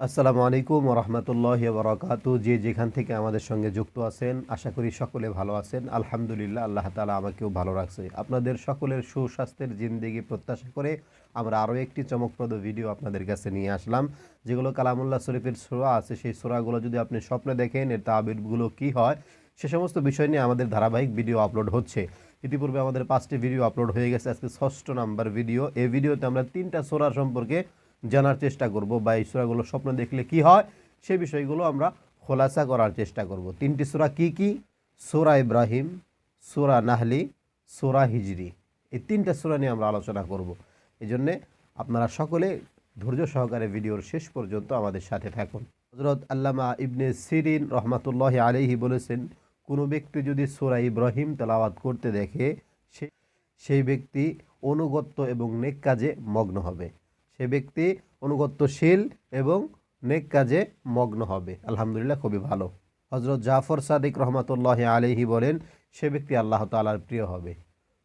আসসালামু আলাইকুম রহমতুল্লাহ বরকাতু। যে যেখান থেকে আমাদের সঙ্গে যুক্ত আছেন, আশা করি সকলে ভালো আছেন। আলহামদুলিল্লাহ, আল্লাহ তালা আমাকেও ভালো রাখছে। আপনাদের সকলের সুস্বাস্থ্যের জিন্দিগি প্রত্যাশা করে আমরা আরও একটি চমকপ্রদ ভিডিও আপনাদের কাছে নিয়ে আসলাম, যেগুলো কালামুল্লাহ শরীফের সোরা আছে। সেই সোরাগুলো যদি আপনি স্বপ্নে দেখেন, এর তাবিরগুলো কী হয়, সে সমস্ত বিষয় নিয়ে আমাদের ধারাবাহিক ভিডিও আপলোড হচ্ছে। ইতিপূর্বে আমাদের পাঁচটি ভিডিও আপলোড হয়ে গেছে। আজকে ষষ্ঠ নাম্বার ভিডিও। এই ভিডিওতে আমরা তিনটা সোরা সম্পর্কে জানার চেষ্টা করব বা এই সুরাগুলো স্বপ্ন দেখলে কি হয়, সে বিষয়গুলো আমরা খোলাসা করার চেষ্টা করব। তিনটি সুরা কি কি? সুরা ইব্রাহিম, সুরা নাহলি, সুরা হিজরি। এই তিনটা সুরা নিয়ে আমরা আলোচনা করব। এই জন্যে আপনারা সকলে ধৈর্য সহকারে ভিডিওর শেষ পর্যন্ত আমাদের সাথে থাকুন। হজরত আল্লামা ইবনে সিরিন রহমাতুল্লাহ আলহি বলেছেন, কোনো ব্যক্তি যদি সোরা ইব্রাহিম তেলাওয়াত করতে দেখে সেই ব্যক্তি অনুগত্য এবং নেক কাজে মগ্ন হবে। সে ব্যক্তি অনুগত্যশীল এবং নেক কাজে মগ্ন হবে। আলহামদুলিল্লাহ, খুবই ভালো। হজরত জাফর সাদিক রহমতুল্লাহ আলহি বলেন, সে ব্যক্তি আল্লাহ তালার প্রিয় হবে।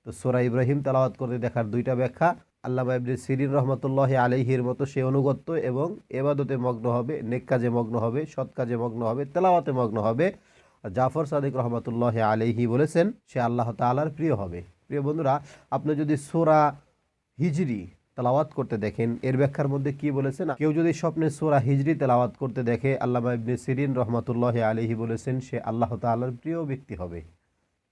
তো সোরা ইব্রাহিম তালাওয়াত করতে দেখার দুইটা ব্যাখ্যা আল্লাহ ইবনে সিরিন রহমতুল্লাহ আলহির মতো সে অনুগত্য এবং এবাদতে মগ্ন হবে, নেক কাজে মগ্ন হবে, সৎ কাজে মগ্ন হবে, তেলাওয়াতে মগ্ন হবে। জাফর সাদিক রহমতুল্লাহ আলহি বলেছেন, সে আল্লাহ তালার প্রিয় হবে। প্রিয় বন্ধুরা, আপনি যদি সোরা হিজরি তেলাওয়াত করতে দেখেন। এর ব্যাখ্যার মধ্যে কি বলেছেন? কেউ যদি স্বপ্নে সোরা হিজরি তেলাওয়াত করতে দেখে আল্লাহ ইবনে সিরিন রহমতুল্লাহ আলহি বলেছেন, সে আল্লাহ তাল্লার প্রিয় ব্যক্তি হবে,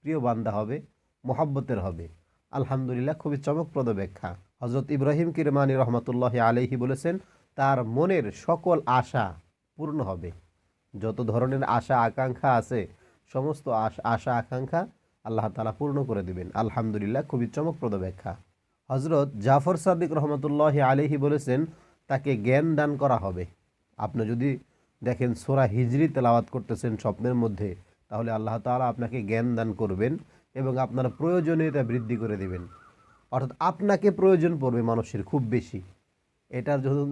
প্রিয় বান্দা হবে, মোহাব্বতের হবে। আলহামদুলিল্লাহ, খুবই চমকপ্রদ ব্যাখ্যা। হজরত ইব্রাহিম কিরমানি রহমতুল্লাহ আলহি বলেছেন, তার মনের সকল আশা পূর্ণ হবে। যত ধরনের আশা আকাঙ্ক্ষা আছে, সমস্ত আশা আকাঙ্ক্ষা আল্লাহ তালা পূর্ণ করে দিবেন। আলহামদুলিল্লাহ, খুবই চমকপ্রদ ব্যাখ্যা। হজরত জাফর সাদিক রহমতুল্লাহ আলিহি বলেছেন, তাকে জ্ঞান দান করা হবে। আপনি যদি দেখেন সোরা হিজরি তেলাওয়াত করতেছেন স্বপ্নের মধ্যে, তাহলে আল্লাহ তালা আপনাকে জ্ঞান দান করবেন এবং আপনার প্রয়োজনীয়তা বৃদ্ধি করে দেবেন। অর্থাৎ আপনাকে প্রয়োজন পড়বে মানুষের খুব বেশি। এটার যখন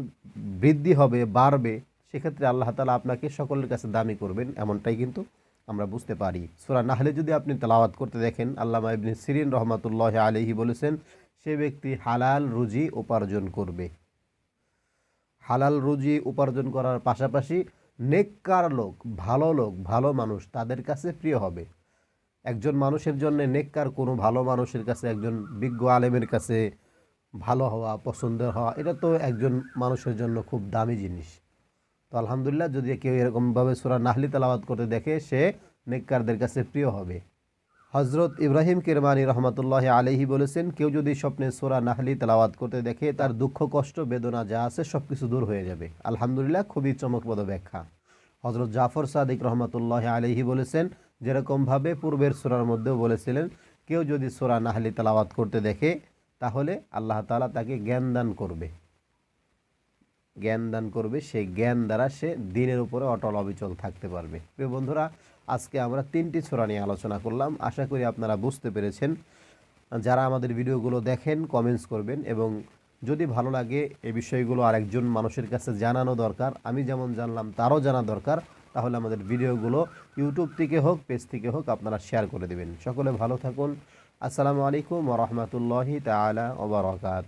বৃদ্ধি হবে, বাড়বে, সেক্ষেত্রে আল্লাহ তালা আপনাকে সকলের কাছে দামি করবেন, এমনটাই কিন্তু আমরা বুঝতে পারি। সোরা নাহলে যদি আপনি তেলাওয়াত করতে দেখেন, আল্লামা ইবনে সিরিন রহমতুল্লাহ আলিহি বলেছেন সে ব্যক্তি হালাল রুজি উপার্জন করবে। হালাল রুজি উপার্জন করার পাশাপাশি নেককার লোক, ভালো লোক, ভালো মানুষ তাদের কাছে প্রিয় হবে। একজন মানুষের জন্য নেককার কোনো ভালো মানুষের কাছে, একজন বিজ্ঞ আলেমের কাছে ভালো হওয়া, পছন্দের হওয়া, এটা তো একজন মানুষের জন্য খুব দামি জিনিস। তো আলহামদুলিল্লাহ, যদি কেউ এরকমভাবে সুরা নাহলি তালাবাদ করতে দেখে, সে নেককারদের কাছে প্রিয় হবে। হজরত ইব্রাহিম কিরমানি রহমতুল্লাহ আলহি বলেছেন, কেউ যদি স্বপ্নে সোরা নাহলি তেলাওয়াত করতে দেখে তার দুঃখ, কষ্ট, বেদনা যা আছে সব কিছু দূর হয়ে যাবে। আলহামদুলিল্লাহ, খুবই চমকপ্রদ ব্যাখ্যা হজরত জাফর সাদিক রহমতুল্লাহ আলহি বলেছেন যেরকমভাবে পূর্বের সোরার মধ্যেও বলেছিলেন, কেউ যদি সোরা নাহলি তেলাওয়াত করতে দেখে, তাহলে আল্লাহ তালা তাকে জ্ঞান দান করবে। জ্ঞান দান করবে, সেই জ্ঞান দ্বারা সে দিনের উপরে অটল, অবিচল থাকতে পারবে। বন্ধুরা আজকে আমরা তিনটি ছোরা নিয়ে আলোচনা করলাম। আশা করি আপনারা বুঝতে পেরেছেন। যারা আমাদের ভিডিওগুলো দেখেন কমেন্টস করবেন এবং যদি ভালো লাগে এই বিষয়গুলো আরেকজন মানুষের কাছে জানানো দরকার, আমি যেমন জানলাম তারও জানা দরকার, তাহলে আমাদের ভিডিওগুলো ইউটিউব থেকে হোক পেজ থেকে হোক, আপনারা শেয়ার করে দেবেন। সকলে ভালো থাকুন। আসসালামু আলাইকুম রহমতুল্লাহি তালা ওবরাকাত